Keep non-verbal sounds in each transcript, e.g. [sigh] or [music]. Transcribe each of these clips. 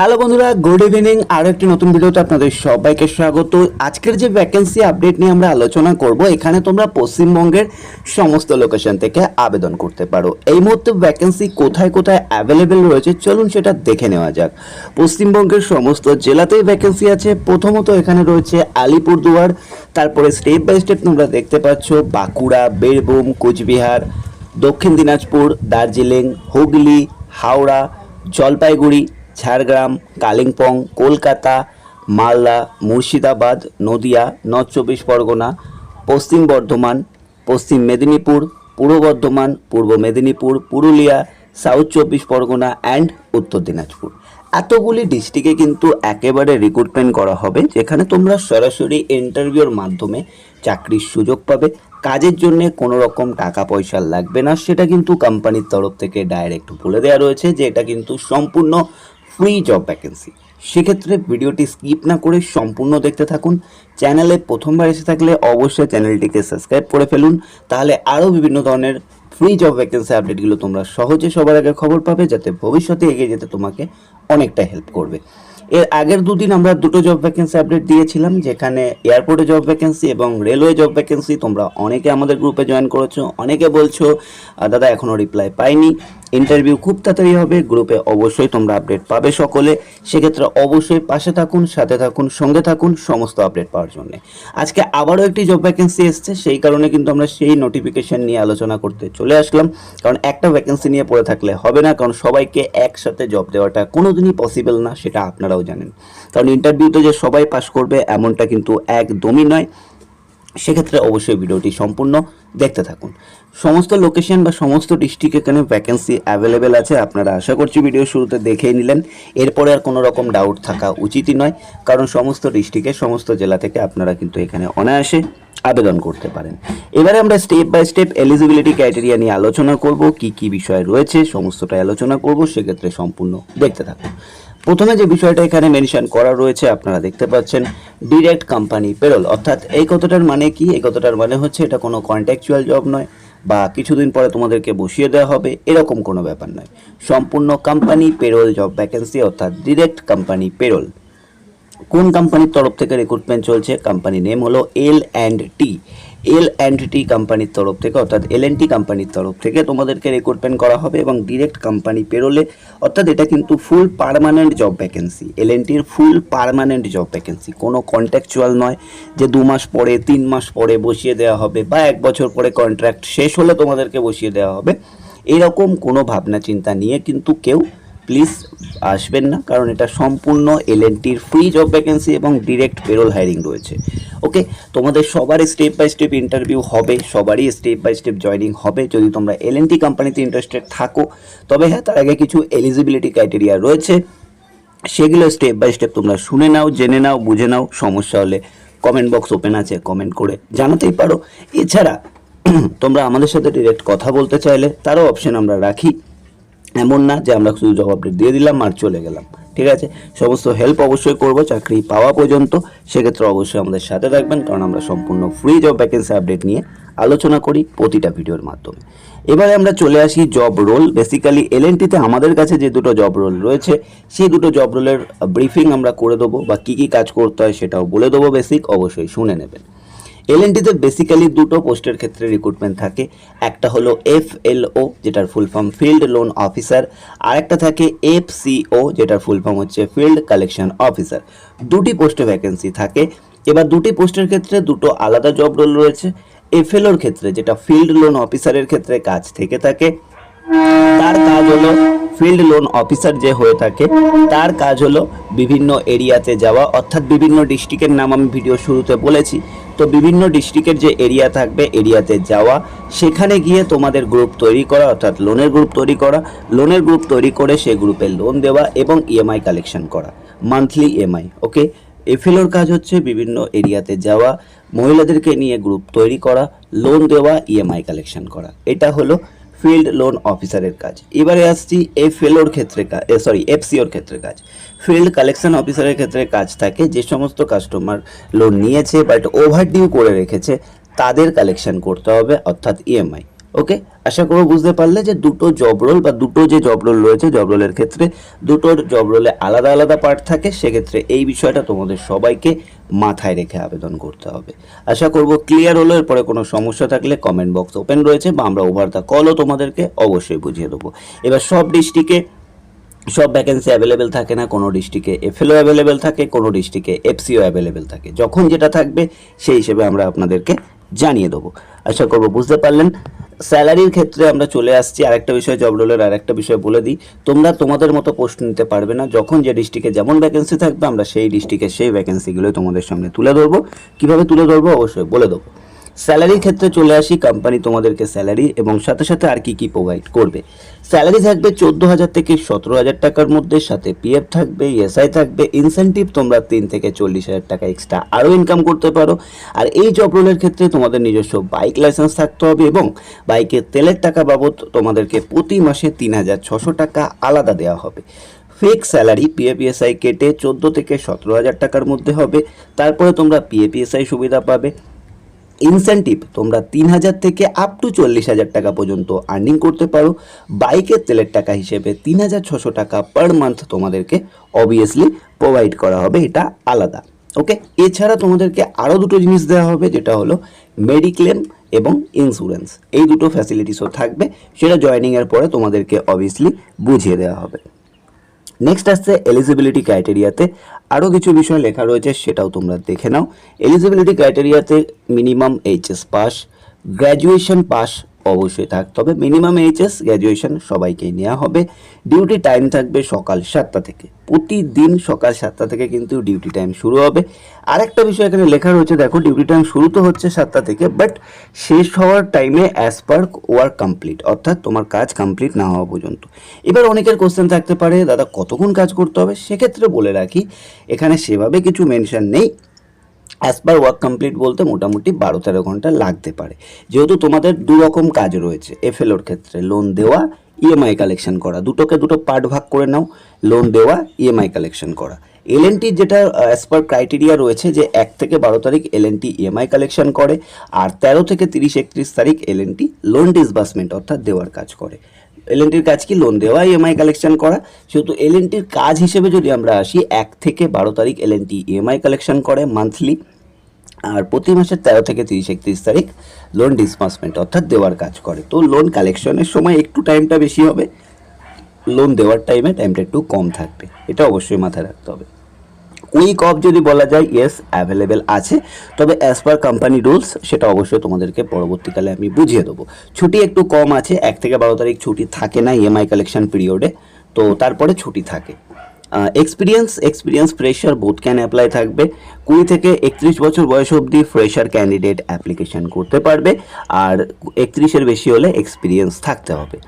Hello বন্ধুরা good evening আর একটি নতুন ভিডিওতে আপনাদের সবাইকে স্বাগত। আজকের যে ভ্যাকেন্সি আপডেট নিয়ে আমরা আলোচনা করব, এখানে তোমরা পশ্চিমবঙ্গের সমস্ত লোকেশন থেকে আবেদন করতে পারো। এই মুহূর্তে ভ্যাকেন্সি কোথায় কোথায় অ্যাভেলেবেল রয়েছে, চলুন সেটা দেখে নেওয়া যাক। পশ্চিমবঙ্গের সমস্ত জেলাতেই ভ্যাকেন্সি আছে। প্রথমত এখানে রয়েছে আলিপুরদুয়ার, তারপরে স্টেপ বাই স্টেপ তোমরা দেখতে পাচ্ছ, বাঁকুড়া, বীরভূম, কোচবিহার, দক্ষিণ দিনাজপুর, দার্জিলিং, হুগলি, হাওড়া, জলপাইগুড়ি ঝাড়গ্রাম, কালিম্পং, কলকাতা, মালদা, মুর্শিদাবাদ, নদিয়া, নর্থ চব্বিশ পরগনা, পশ্চিম বর্ধমান, পশ্চিম মেদিনীপুর, পূর্ব বর্ধমান, পূর্ব মেদিনীপুর, পুরুলিয়া, সাউথ চব্বিশ পরগনা অ্যান্ড উত্তর দিনাজপুর। এতগুলি ডিস্ট্রিক্টে কিন্তু একেবারে রিক্রুটমেন্ট করা হবে, যেখানে তোমরা সরাসরি ইন্টারভিউর মাধ্যমে চাকরির সুযোগ পাবে। কাজের জন্য কোনো রকম টাকা পয়সা লাগবে না, সেটা কিন্তু কোম্পানির তরফ থেকে ডাইরেক্ট বলে দেওয়া রয়েছে যে এটা কিন্তু সম্পূর্ণ ফ্রি জব ভ্যাকেন্সি সেক্ষেত্রে ভিডিওটি স্কিপ না করে সম্পূর্ণ দেখতে থাকুন। চ্যানেলে প্রথমবার এসে থাকলে অবশ্যই চ্যানেলটিকে সাবস্ক্রাইব করে ফেলুন। তাহলে আরও বিভিন্ন ধরনের ফ্রি জব ভ্যাকেন্সি আপডেটগুলো তোমরা সহজে সবার আগে খবর পাবে যাতে ভবিষ্যতে এগিয়ে যেতে তোমাকে অনেকটা হেল্প করবে। এর আগের দুদিন আমরা দুটো জব ভ্যাকেন্সি আপডেট দিয়েছিলাম যেখানে এয়ারপোর্টে জব ভ্যাকেন্সি এবং রেলওয়ে জব ভ্যাকেন্সি তোমরা অনেকে আমাদের গ্রুপে জয়েন করেছ অনেকে বলছো "আহ, দাদা এখনও রিপ্লাই পাইনি। ইন্টারভিউ খুব তাড়াতাড়ি হবে, গ্রুপে অবশ্যই তোমরা আপডেট পাবে সকলে। সেক্ষেত্রে অবশ্যই পাশে থাকুন, সাথে থাকুন, সঙ্গে থাকুন সমস্ত আপডেট পাওয়ার জন্য। আজকে আবারও একটি জব ভ্যাকেন্সি এসছে, সেই কারণে কিন্তু আমরা সেই নোটিফিকেশন নিয়ে আলোচনা করতে চলে আসলাম। কারণ একটা ভ্যাকেন্সি নিয়ে পড়ে থাকলে হবে না, কারণ সবাইকে একসাথে জব দেওয়াটা কোনোদিনই পসিবল না, সেটা আপনারাও জানেন। কারণ ইন্টারভিউতে যে সবাই পাস করবে, এমনটা কিন্তু একদমই নয়। সেক্ষেত্রে অবশ্যই ভিডিওটি সম্পূর্ণ দেখতে থাকুন। সমস্ত লোকেশন বা সমস্ত ডিস্ট্রিক্ট এখানে ভ্যাকেন্সি অ্যাভেলেবেল আছে আপনারা আশা করছি ভিডিও শুরুতে দেখেই নিলেন। এরপরে আর কোনো রকম ডাউট থাকা উচিতই নয়, কারণ সমস্ত ডিস্ট্রিক্টের সমস্ত জেলা থেকে আপনারা কিন্তু এখানে অনায়াসে আবেদন করতে পারেন। এবারে আমরা step by step eligibility criteria নিয়ে আলোচনা করব, কি কি বিষয় রয়েছে, সমস্তটাই আলোচনা করব, সেক্ষেত্রে সম্পূর্ণ দেখতে থাকুন। প্রথমে যে বিষয়টা এখানে মেনশন করা রয়েছে, আপনারা দেখতে পাচ্ছেন ডিরেক্ট কোম্পানি পেরোল অর্থাৎ এই কথাটার মানে কি? এই কথাটার মানে হচ্ছে এটা কোনো কন্ট্যাকচুয়াল জব নয় বা কিছুদিন পরে তোমাদেরকে বসিয়ে দেওয়া হবে, এরকম কোনো ব্যাপার নয়। সম্পূর্ণ কোম্পানি পেরোল জব ভ্যাকেন্সি অর্থাৎ ডিরেক্ট কোম্পানি পেরোল কোন কোম্পানির তরফ থেকে রিক্রুটমেন্ট চলছে? কোম্পানি নেম হলো L and T L and টি কোম্পানির তরফ থেকে, অর্থাৎ এল টি কোম্পানির তরফ থেকে তোমাদেরকে রিক্রুটমেন্ট করা হবে এবং ডিরেক্ট কোম্পানি পেরোলে অর্থাৎ এটা কিন্তু full permanent job vacancy L টির ফুল পার্মানেন্ট জব ভ্যাকেন্সি কোনো কন্ট্রাকচুয়াল নয় যে দু মাস পরে, তিন মাস পরে বসিয়ে দেওয়া হবে বা এক বছর পরে কন্ট্রাক্ট শেষ হলে তোমাদেরকে বসিয়ে দেওয়া হবে। এরকম কোনো ভাবনা চিন্তা নিয়ে কিন্তু কেউ প্লিজ আসবেন না, কারণ এটা সম্পূর্ণ এলএনটির ফ্রি জব ভ্যাকেন্সি এবং ডিরেক্ট পেরোল হায়ারিং রয়েছে। ওকে তোমাদের সবারই স্টেপ বাই স্টেপ ইন্টারভিউ হবে, সবারই স্টেপ বাই স্টেপ জয়নিং হবে। যদি তোমরা এলএনটি কোম্পানিতে ইন্টারেস্টেড থাকো, তবে হ্যাঁ তার আগে কিছু এলিজিবিলিটি ক্রাইটেরিয়া রয়েছে। সেগুলো স্টেপ বাই স্টেপ তোমরা শুনে নাও, জেনে নাও, বুঝে নাও। সমস্যা হলে কমেন্ট বক্স ওপেন আছে কমেন্ট করে জানাতেই পারো। এছাড়া, [clears throat] তোমরা আমাদের সাথে ডিরেক্ট কথা বলতে চাইলে তারও অপশন আমরা রাখি। এমন না যে আমরা শুধু জব আপডেট দিয়ে দিলাম আর চলে গেলাম, ঠিক আছে? সমস্ত হেল্প অবশ্যই করব, চাকরি পাওয়া পর্যন্ত। সেক্ষেত্রে অবশ্যই আমাদের সাথে থাকবেন, কারণ আমরা সম্পূর্ণ ফ্রি জব ভ্যাকেন্সি আপডেট নিয়ে আলোচনা করি প্রতিটা ভিডিওর মাধ্যমে। এবারে আমরা চলে আসি জব রোল বেসিক্যালি এলএনটিতে আমাদের কাছে যে দুটো জব রোল রয়েছে, সেই দুটো জব রোলের ব্রিফিং আমরা করে দেবো বা কী কী কাজ করতে হয় সেটাও বলে দেবো বেসিক অবশ্যই শুনে নেবেন। এলএনটিতে বেসিক্যালি দুটো পোস্টের ক্ষেত্রে রিক্রুটমেন্ট থাকে। একটা হলো এফ এল ও যেটার full form field loan officer আর একটা থাকে এফ সিও যেটার ফুল ফর্ম হচ্ছে ফিল্ড কালেকশন অফিসার দুটি পোস্টে ভ্যাকেন্সি থাকে। এবার দুটি পোস্টের ক্ষেত্রে দুটো আলাদা জব রোল রয়েছে। এফ এফএলওর ক্ষেত্রে, যেটা ফিল্ড লোন অফিসারের ক্ষেত্রে কাজ থেকে থাকে। তার কাজ হলো ফিল্ড লোন অফিসার যে হয়ে থাকে, তার কাজ হলো বিভিন্ন এরিয়াতে যাওয়া। অর্থাৎ বিভিন্ন ডিস্ট্রিক্টের নাম আমি ভিডিও শুরুতে বলেছি। তো বিভিন্ন ডিস্ট্রিক্টের যে এরিয়া থাকবে এরিয়াতে যাওয়া, সেখানে গিয়ে তোমাদের গ্রুপ তৈরি করা, অর্থাৎ লোনের গ্রুপ তৈরি করা লোনের গ্রুপ তৈরি করে সেই গ্রুপে লোন দেওয়া এবং ইএমআই কালেকশন করা মান্থলি ইএমআই ওকে এফএলওর কাজ হচ্ছে বিভিন্ন এরিয়াতে যাওয়া, মহিলাদেরকে নিয়ে গ্রুপ তৈরি করা লোন দেওয়া ইএমআই কালেকশন করা, এটা হলো ফিল্ড লোন অফিসারের কাজ। এবারে আসছি এই ফেলোর ক্ষেত্রে কাজ সরি, এফসিওর ক্ষেত্রে কাজ। ফিল্ড কালেকশন অফিসারের ক্ষেত্রে কাজ থাকে, যে সমস্ত কাস্টমার লোন নিয়েছে বাট ওভার ডিউ করে রেখেছে, তাদের কালেকশন করতে হবে, অর্থাৎ ইএমআই ওকে আশা করব বুঝতে পারলে যে দুটো জব রোল বা দুটো যে জব রোল রয়েছে জব রোলের ক্ষেত্রে দুটো জব রোলে আলাদা আলাদা পার্ট থাকে, সেক্ষেত্রে এই বিষয়টা তোমাদের সবাইকে মাথায় রেখে আবেদন করতে হবে। আশা করব ক্লিয়ার হলো, এরপরে কোনো সমস্যা থাকলে কমেন্ট বক্স ওপেন রয়েছে বা আমরা ওভার দ্য কলও তোমাদেরকে অবশ্যই বুঝিয়ে দেবো। এবার সব ডিস্ট্রিক্টে সব ভ্যাকেন্সি অ্যাভেলেবেল থাকে না, কোনো ডিস্ট্রিক্টে এফএলও অ্যাভেলেবেল থাকে, কোনো ডিস্ট্রিক্টে এফসিও অ্যাভেলেবেল থাকে। যখন যেটা থাকবে, সেই হিসেবে আমরা আপনাদেরকে জানিয়ে দেবো। আশা করব বুঝতে পারলেন। স্যালারির ক্ষেত্রে আমরা চলে আসছি আরেকটা বিষয়, জব রোলের আরেকটা বিষয় বলে দিই। তোমরা তোমাদের মতো পোস্ট নিতে পারবে না। যখন যে ডিস্ট্রিক্টে যেমন ভ্যাকেন্সি থাকবে, আমরা সেই ডিস্ট্রিক্টে সেই ভ্যাকেন্সিগুলো তোমাদের সামনে তুলে ধরবো। কীভাবে তুলে ধরবো? অবশ্যই বলে দেবো। স্যালারির ক্ষেত্রে চলে আসি কোম্পানি তোমাদেরকে স্যালারি এবং সাথে সাথে আর কি কি প্রোভাইড করবে। স্যালারি থাকবে চোদ্দ হাজার থেকে সতেরো হাজার টাকার মধ্যে, সাথে পিএফ থাকবে ইএসআই থাকবে ইনসেন্টিভ তোমরা তিন থেকে চল্লিশ হাজার টাকা এক্সট্রা আরও ইনকাম করতে পারো। আর এই জব রোলের ক্ষেত্রে তোমাদের নিজস্ব বাইক লাইসেন্স থাকতে হবে এবং বাইকের তেলের টাকা বাবদ তোমাদেরকে প্রতি মাসে তিন হাজার ছশো টাকা আলাদা দেওয়া হবে। ফেক স্যালারি পিএপিএসআই কেটে চোদ্দ থেকে সতেরো হাজার টাকার মধ্যে হবে। তারপরে তোমরা পিএপিএসআই সুবিধা পাবে। ইনসেন্টিভ তোমরা তিন হাজার থেকে আপ টু চল্লিশ হাজার টাকা পর্যন্ত আর্নিং করতে পারো। বাইকের তেলের টাকা হিসেবে তিন হাজার ছশো টাকা পার মান্থ তোমাদেরকে অবভিয়াসলি প্রোভাইড করা হবে, এটা আলাদা। ওকে এছাড়া তোমাদেরকে আরও দুটো জিনিস দেওয়া হবে, যেটা হলো মেডিক্লেম এবং ইন্স্যুরেন্স এই দুটো ফ্যাসিলিটিসও থাকবে, সেটা জয়েনিংয়ের পরে তোমাদেরকে অবভিয়াসলি বুঝিয়ে দেওয়া হবে। নেক্সট আসছে এলিজিবিলিটি ক্রাইটেরিয়াতে আরও কিছু বিষয় লেখা রয়েছে, সেটাও তোমরা দেখে নাও। Eligibility ক্রাইটেরিয়াতে minimum HS pass graduation pass অবশ্যই থাকতে হবে মিনিমাম এইচএস গ্র্যাজুয়েশন সবাইকেই নেওয়া হবে। ডিউটি টাইম থাকবে সকাল সাতটা থেকে। প্রতিদিন সকাল সাতটা থেকে কিন্তু ডিউটি টাইম শুরু হবে। আরেকটা বিষয় এখানে লেখা রয়েছে, দেখো ডিউটি টাইম শুরু তো হচ্ছে সাতটা থেকে বাট শেষ হওয়ার টাইমে অ্যাজ পার ওয়ার্ক কমপ্লিট অর্থাৎ তোমার কাজ কমপ্লিট না হওয়া পর্যন্ত। এবার অনেকের কোশ্চেন থাকতে পারে, দাদা, কতক্ষণ কাজ করতে হবে? সেক্ষেত্রে বলে রাখি, এখানে সেভাবে কিছু মেনশন নেই। অ্যাজ পার ওয়ার্ক কমপ্লিট বলতে মোটামুটি বারো তেরো ঘণ্টা লাগতে পারে। যেহেতু তোমাদের দু রকম কাজ রয়েছে এফএলওর ক্ষেত্রে লোন দেওয়া ইএমআই কালেকশন করা। দুটোকে দুটো পার্ট ভাগ করে নাও লোন দেওয়া ইএমআই কালেকশন করা। এলএনটির যেটা অ্যাজ পার ক্রাইটেরিয়া রয়েছে যে এক থেকে বারো তারিখ এলএনটি ইএমআই কালেকশন করে, আর তেরো থেকে তিরিশ একত্রিশ তারিখ এলএনটি লোন ডিসবার্সমেন্ট অর্থাৎ দেওয়ার কাজ করে। এলএনটির কাজ কি? লোন দেওয়া ইএমআই কালেকশন করা। সেহেতু এলএনটির কাজ হিসেবে যদি আমরা আসি, এক থেকে বারো তারিখ এলএনটি ইএমআই কালেকশন করে মান্থলি আর প্রতি মাসের তেরো থেকে তিরিশ, একত্রিশ তারিখ লোন ডিসবার্সমেন্ট অর্থাৎ দেওয়ার কাজ করে। তো লোন কালেকশনের সময় একটু টাইমটা বেশি হবে। লোন দেওয়ার টাইমে টাইমটা একটু কম থাকবে। এটা অবশ্যই মাথায় রাখতে হবে। উইক অফ যদি বলা যায় ইয়েস অ্যাভেলেবেল আছে। তবে অ্যাজ পার কোম্পানি রুলস সেটা অবশ্যই তোমাদেরকে পরবর্তীকালে আমি বুঝিয়ে দেবো। ছুটি একটু কম আছে, এক থেকে বারো তারিখ ছুটি থাকে না ইএমআই কালেকশন পিরিয়ডে তো তারপরে ছুটি থাকে। Experience experience fresher both can apply থাকবে। কুড়ি থেকে একত্রিশ বছর বয়স অবধি ফ্রেশার ক্যান্ডিডেট অ্যাপ্লিকেশন করতে পারবে। আর একত্রিশের বেশি হলে এক্সপিরিয়েন্স থাকতে হবে।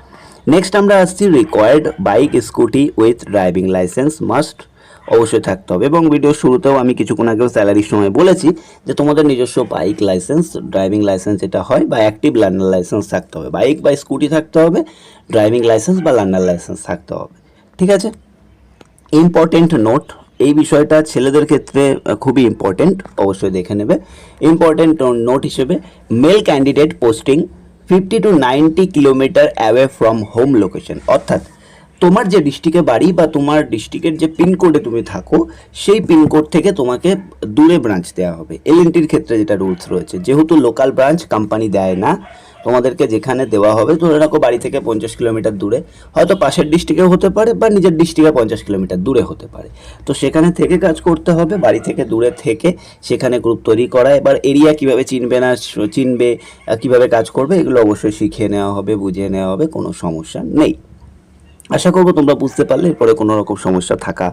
নেক্সট আমরা আসছি required bike scooty with driving licence must অবশ্যই থাকতে হবে। এবং ভিডিও শুরুতেও আমি কিছুক্ষণ আগেও স্যালারির সময় বলেছি যে তোমাদের নিজস্ব বাইক লাইসেন্স ড্রাইভিং লাইসেন্স যেটা হয় বা অ্যাক্টিভ লার্নার লাইসেন্স থাকতে হবে। বাইক বা স্কুটি থাকতে হবে ড্রাইভিং লাইসেন্স বা লার্নার লাইসেন্স থাকতে হবে। ঠিক আছে? ইম্পর্টেন্ট নোট এই বিষয়টা ছেলেদের ক্ষেত্রে খুবই ইম্পর্টেন্ট অবশ্যই দেখে নেবে। ইম্পর্টেন্ট নোট হিসেবে male candidate posting fifty to ninety kilometre away from home location অর্থাৎ তোমার যে ডিস্ট্রিক্টে বাড়ি বা তোমার ডিস্ট্রিক্টের যে পিনকোডে তুমি থাকো, সেই পিনকোড থেকে তোমাকে দূরে ব্রাঞ্চ দেওয়া হবে। এলএনটির ক্ষেত্রে যেটা রুলস রয়েছে, যেহেতু লোকাল ব্রাঞ্চ কোম্পানি দেয় না, তোমাদেরকে যেখানে দেওয়া হবে, ধরে রাখো বাড়ি থেকে পঞ্চাশ কিলোমিটার দূরে, হয়তো পাশের ডিস্ট্রিক্টেও হতে পারে বা নিজের ডিস্ট্রিক্টে পঞ্চাশ কিলোমিটার দূরে হতে পারে। তো সেখানে থেকে কাজ করতে হবে, বাড়ি থেকে দূরে থেকে সেখানে গ্রুপ তৈরি করা, এবার এরিয়া কীভাবে চিনবে না, চিনবে, কীভাবে কাজ করবে, এগুলো অবশ্যই শিখে নেওয়া হবে, বুঝিয়ে নেওয়া হবে, কোনো সমস্যা নেই। আশা করব তোমরা বুঝতে পারলে এরপরে কোনো রকম সমস্যা থাকা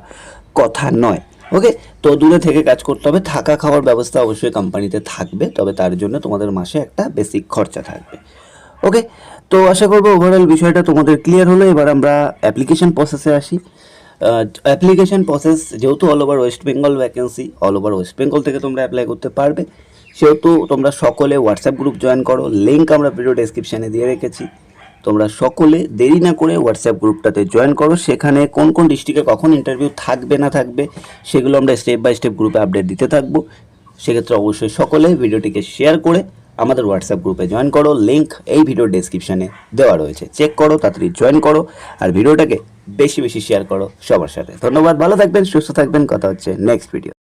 কথা নয়। ওকে তো দূরে থেকে কাজ করতে হবে। থাকা খাওয়ার ব্যবস্থা অবশ্যই কোম্পানিতে থাকবে, তবে তার জন্য তোমাদের মাসে একটা বেসিক খরচা থাকবে। ওকে তো আশা করব ওভারঅল বিষয়টা তোমাদের ক্লিয়ার হলো। এবার আমরা অ্যাপ্লিকেশন প্রসেসে আসি। অ্যাপ্লিকেশন প্রসেস যেহেতু all over West Bengal vacancy all over West Bengal থেকে তোমরা অ্যাপ্লাই করতে পারবে। সেহেতু তোমরা সকলে হোয়াটসঅ্যাপ গ্রুপ জয়েন করো। লিঙ্ক আমরা ভিডিও ডেসক্রিপশানে দিয়ে রেখেছি। তোমরা সকলে দেরি না করে হোয়াটসঅ্যাপ গ্রুপটাতে জয়েন করো। সেখানে কোন কোন ডিস্ট্রিক্টে কখন ইন্টারভিউ থাকবে, না থাকবে, সেগুলো আমরা স্টেপ বাই স্টেপ গ্রুপে আপডেট দিতে থাকব। সেক্ষেত্রে অবশ্যই সকলে ভিডিওটিকে শেয়ার করে আমাদের হোয়াটসঅ্যাপ গ্রুপে জয়েন করো। লিঙ্ক এই ভিডিও ডেসক্রিপশানে দেওয়া রয়েছে। চেক করো, তাড়াতাড়ি জয়েন করো আর ভিডিওটাকে বেশি বেশি শেয়ার করো সবার সাথে। ধন্যবাদ, ভালো থাকবেন, সুস্থ থাকবেন। কথা হচ্ছে নেক্সট ভিডিও